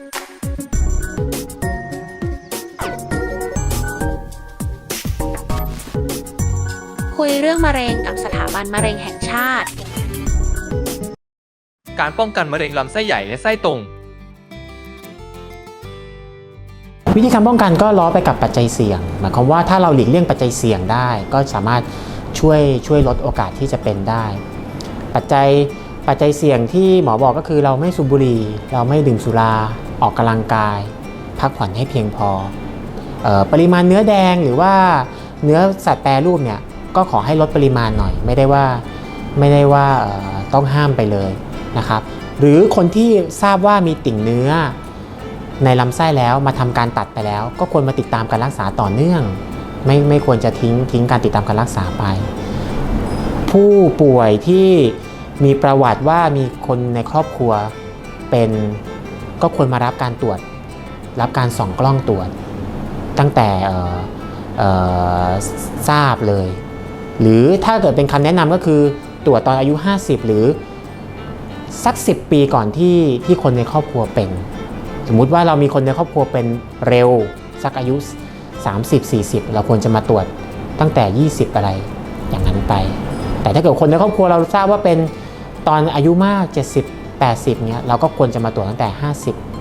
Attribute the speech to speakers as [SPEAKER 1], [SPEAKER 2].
[SPEAKER 1] คุยเรื่องมะเร็งกับสถาบันมะเร็งแห่งชาติ
[SPEAKER 2] การป้องกันมะเร็งลำไส้ใหญ่และไส้ตรง
[SPEAKER 3] วิธีการป้องกันก็ล้อไปกับปัจจัยเสี่ยง หมายความว่าถ้าเราหลีกเลี่ยงปัจจัยเสี่ยงได้ ก็สามารถช่วยช่วยลดโอกาสที่จะเป็นได้ ปัจจัยปัจจัยเสี่ยงที่หมอบอกก็คือเราไม่สูบบุหรี่ เราไม่ดื่มสุรา ออกกำลังกาย พักผ่อนให้เพียงพอออปริมาณเนื้อแดงหรือว่าเนื้อสัตว์แปรรูปเนี่ยก็ขอให้ลดปริมาณหน่อย ไม่ได้ว่าไม่ได้ว่าต้องห้ามไปเลยนะครับหรือคนที่ทราบว่ามีติ่งเนื้อ ในลำไส้แล้วมาทำการตัดไปแล้ว ก็ควรมาติดตามการรักษาต่อเนื่อง ไม่ไม่ควรจะทิ้งทิ้งการติดตามการรักษาไป ผู้ป่วยที่มีประวัติว่ามีคนในครอบครัวเป็น ก็ควรมารับการตรวจ รับการส่องกล้องตรวจ ตั้งแต่ทราบเลย หรือถ้าเกิดเป็นคำแนะนำก็คือตรวจตอนอายุ 50 หรือสัก 10 ปีก่อนที่ที่คนในครอบครัวเป็น สมมุติว่าเรามีคนในครอบครัวเป็นเร็ว สักอายุ 30-40 เราควรจะมาตรวจตั้งแต่ 20 อะไรอย่างนั้นไป แต่ถ้าเกิดคนในครอบครัวเราทราบว่าเป็นตอนอายุมาก 70 80เนี้ยเราก็ควรจะมาตรวจตั้งแต่ 50